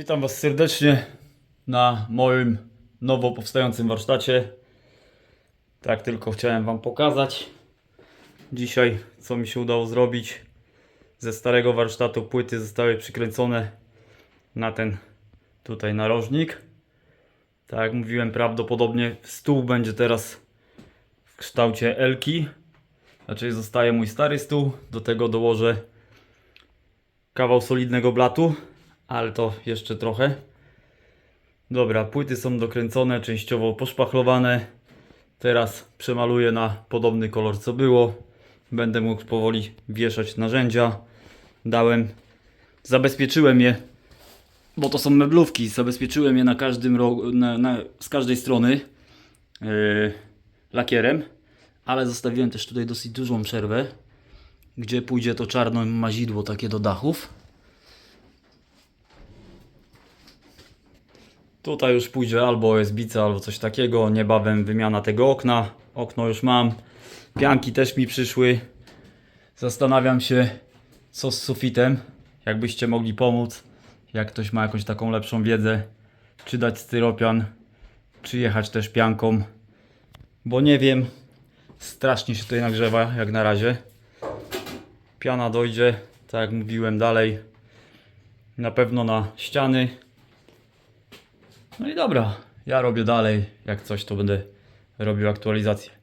Witam Was serdecznie na moim nowo powstającym warsztacie. Tak tylko chciałem Wam pokazać dzisiaj, co mi się udało zrobić. Ze starego warsztatu płyty zostały przykręcone na ten tutaj narożnik. Tak jak mówiłem, prawdopodobnie stół będzie teraz w kształcie Elki. Znaczy zostaje mój stary stół, do tego dołożę kawał solidnego blatu, ale to jeszcze trochę. Dobra, płyty są dokręcone, częściowo poszpachlowane. Teraz przemaluję na podobny kolor co było. Będę mógł powoli wieszać narzędzia. Dałem, zabezpieczyłem je, bo to są meblówki. Zabezpieczyłem je na każdym rogu, na, na, z każdej strony yy, lakierem, ale zostawiłem też tutaj dosyć dużą przerwę, gdzie pójdzie to czarne mazidło takie do dachów. Tutaj już pójdzie albo OSB, albo coś takiego. Niebawem wymiana tego okna. Okno już mam. Pianki też mi przyszły. Zastanawiam się, co z sufitem. Jakbyście mogli pomóc. Jak ktoś ma jakąś taką lepszą wiedzę. Czy dać styropian, czy jechać też pianką. Bo nie wiem. Strasznie się tutaj nagrzewa, jak na razie. Piana dojdzie, tak jak mówiłem dalej. Na pewno na ściany. No i dobra, ja robię dalej. Jak coś, to będę robił aktualizację.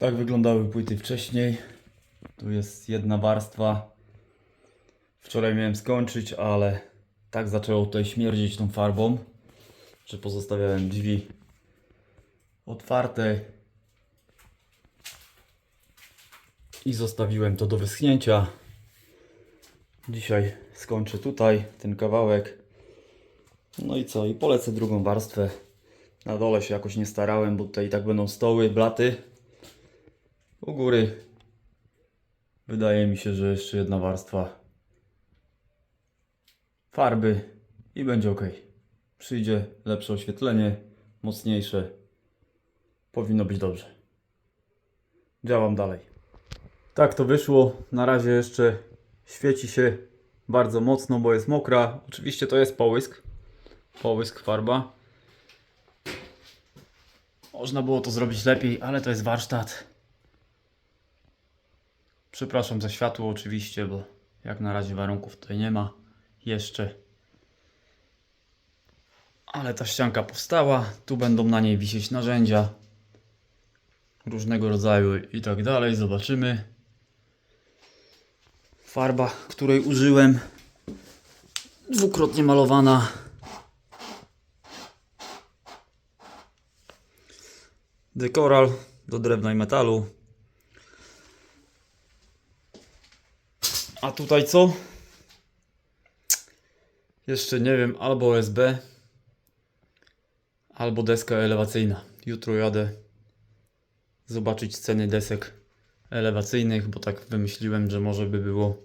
Tak wyglądały płyty wcześniej. Tu jest jedna warstwa. Wczoraj miałem skończyć, ale tak zaczęło tutaj śmierdzieć tą farbą, że pozostawiałem drzwi otwarte i zostawiłem to do wyschnięcia. Dzisiaj skończę tutaj ten kawałek. No i co? I polecę drugą warstwę. Na dole się jakoś nie starałem, bo tutaj i tak będą stoły, blaty. U góry wydaje mi się, że jeszcze jedna warstwa farby i będzie ok. Przyjdzie lepsze oświetlenie, mocniejsze. Powinno być dobrze. Działam dalej. Tak to wyszło. Na razie jeszcze świeci się bardzo mocno, bo jest mokra. Oczywiście to jest połysk. Połysk farba. Można było to zrobić lepiej, ale to jest warsztat. Przepraszam za światło oczywiście, bo jak na razie warunków tutaj nie ma jeszcze. Ale ta ścianka powstała, tu będą na niej wisieć narzędzia różnego rodzaju i tak dalej. Zobaczymy. Farba, której użyłem, dwukrotnie malowana. Dekoral do drewna i metalu. A tutaj co? Jeszcze nie wiem, albo OSB, albo deska elewacyjna. Jutro jadę zobaczyć ceny desek elewacyjnych, bo tak wymyśliłem, że może by było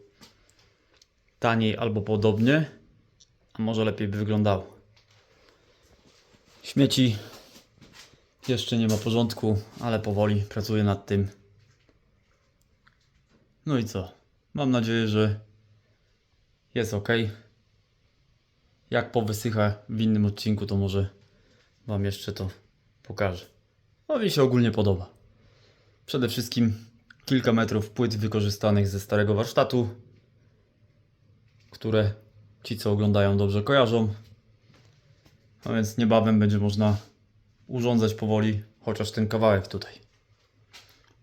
taniej albo podobnie, a może lepiej by wyglądało. Śmieci jeszcze nie ma porządku, ale powoli pracuję nad tym. No i co? Mam nadzieję, że jest ok. Jak powysycha w innym odcinku, to może Wam jeszcze to pokażę. No mi się ogólnie podoba. Przede wszystkim kilka metrów płyt wykorzystanych ze starego warsztatu, które ci, co oglądają, dobrze kojarzą. A więc niebawem będzie można urządzać powoli chociaż ten kawałek tutaj.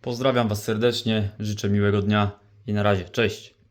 Pozdrawiam Was serdecznie, życzę miłego dnia i na razie. Cześć!